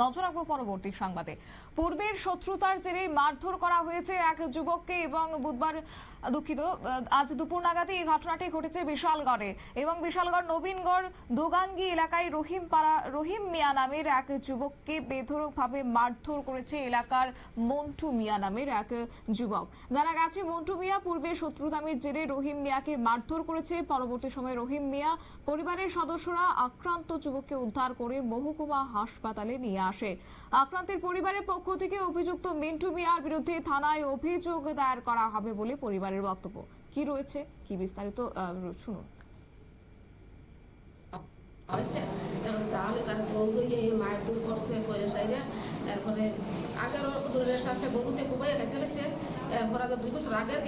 নজর রাখব পরবর্তী সংবাদে। পূর্বের শত্রুতার জেরে মারধর করা হয়েছে এক যুবককে এবং বুধবার দুঃখিত, আজ দুপুর নাগাদে এই ঘটনাটি ঘটেছে বিশালগড়ে এবং বিশালগড় নবীনগড় দোগাঙ্গি এলাকায় রহিম পাড়া রহিম মিয়া নামের এক যুবককে বেধড়কভাবে মারধর করেছে এলাকার মন্টু মিয়া নামের এক যুবক। জানা গেছে, মন্টু মিয়া পূর্বে শত্রুতামির জেরে রহিম মিয়াকে মারধর করেছে। পরবর্তী সময়ে রহিম মিয়া পরিবারের সদস্যরা আক্রান্ত যুবককে উদ্ধার করে মহকুমা হাসপাতালে নিয়ে আসে। আক্রান্তের পরিবারের পক্ষ থেকে অভিযুক্ত মিন্টু মিয়ার বিরুদ্ধে থানায় অভিযোগ দায়ের করা হবে বলে পরিবারের বক্তব্য। কি রয়েছে? কি বিস্তারিত? শুনুন। হয়েছে। আগের দুই বছর আগের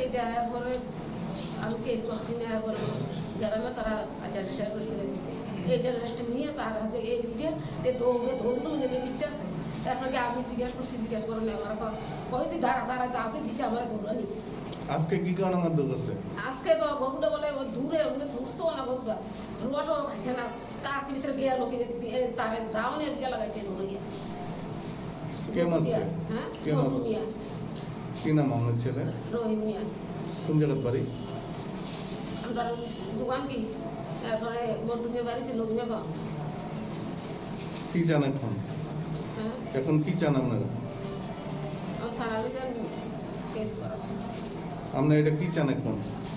তারা আচার্য দিছে। নিয়ে তার হচ্ছে এই ফিটে তে দৌড়ে দৌড় মধ্যে ফিটতে আছে। তারপরে আমি জিজ্ঞেস করছি জিজ্ঞেস করে না আমার কই তুই দাঁড়া দাঁড়া দিছে আমার আজকে কি কারণে মারধর করছে আজকে তো গরুটা বলে দূরে মানে না গরুটা রুয়াটাও খাইছে না কাছ ভিতরে গিয়া লোকে তার যাও নিয়ে গিয়া লাগাইছে কে মারছে? হ্যাঁ? কে মারছে? কি নাম আপনার ছেলে? রহিম মিয়া। কোন জায়গার বাড়ি? আমরা দোকান কি? তারপরে মন্টু বাড়ি ছিল কি চান এখন? হ্যাঁ? এখন কি চান আপনারা? আমার এটা কি চান এখন?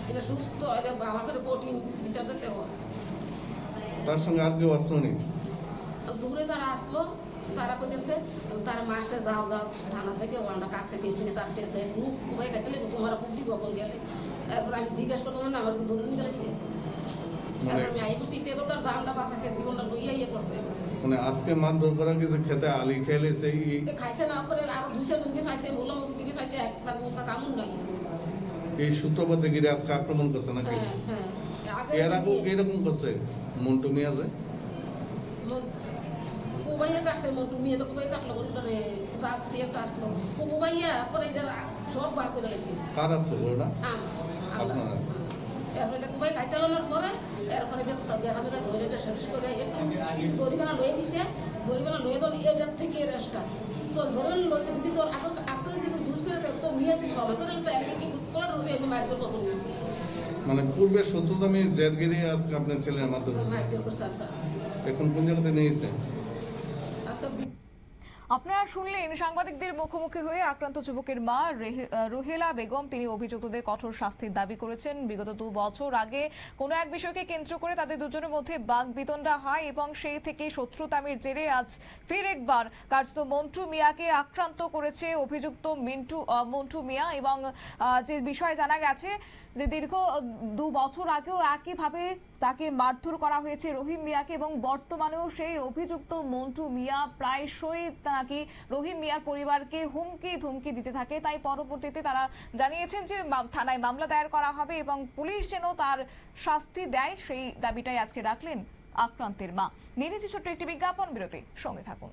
এটা সুস্থ এটা ভালো করে প্রোটিন বিচার দিতে তার সঙ্গে আর কেউ আসলো দূরে তারা আসলো তারা কইতেছে তারা মাসে যাও যাও থানা থেকে ওয়ান্ডা কাছে গেছি না তার যে গ্রুপ খুবই কাটতে তোমার খুব দিব কোন গেলে? এরপর আমি জিজ্ঞেস করতাম না আমার দূরে নিয়ে গেলেছে মানে মানে আজকে মারধর করা গেছে খেতে আলি খেলে সেই খাইছে না করে আরও দুইশো জনকে চাইছে মোল্লা মুখিকে চাইছে একটা বস্তা কামুন নাই। এই সূত্রপাতে গিরে আজকে আক্রমণ করছে নাকি? হ্যাঁ হ্যাঁ। এর আগেও কীরকম করছে? মন্টু মিয়া যে? কুবাইয়া কাটছে মন্টু মেয়ে তো কুবাই কাটলো গরুটারে যাত্রী একটা আসলো। কুবাইয়া করে সব বার করে গেছে কার আসলো ওটা আপনারা? এরপরে কুবাই কাইতালানোর পরে এরপরে গ্রামেরা ধরে যে শেষ করে কিছু জরিমানা লয়ে দিছে জরিমানা লয়ে তো এটার থেকে রেস্টটা তো জরিমানা লয়েছে যদি তোর আজকে আজকে যদি দুষ করে তো মেয়ে তুই সবাই করে চাইলে কি কোন রোজে আমি মারধর করব না। মানে পূর্বে মেয়ে জেদগিরি আজকে আপনার ছেলের করছে এখন কোন জায়গাতে নিয়েছে? আজকে আপনারা শুনলেন সাংবাদিকদের মুখোমুখি হয়ে আক্রান্ত যুবকের মা রোহেলা বেগম। তিনি অভিযুক্তদের কঠোর শাস্তির দাবি করেছেন। বিগত দু বছর আগে কোনো এক বিষয়কে কেন্দ্র করে তাদের দুজনের মধ্যে বাক বিতণ্ডা হয় এবং সেই থেকে শত্রুতামের জেরে আজ ফের একবার কার্যত মন্টু মিয়াকে আক্রান্ত করেছে অভিযুক্ত মিন্টু মন্টু মিয়া এবং যে বিষয়ে জানা গেছে যে দীর্ঘ দু বছর আগেও একইভাবে তাকে মারধর করা হয়েছে রহিম মিয়াকে এবং বর্তমানেও সেই অভিযুক্ত মন্টু মিয়া প্রায়শই নাকি রহিম মিয়ার পরিবারকে হুমকি ধুমকি দিতে থাকে। তাই পরবর্তীতে তারা জানিয়েছেন যে থানায় মামলা দায়ের করা হবে এবং পুলিশ যেন তার শাস্তি দেয় সেই দাবিটাই আজকে রাখলেন আক্রান্তের মা। নিয়ে ছোট্ট একটি বিজ্ঞাপন বিরতি সঙ্গে থাকুন।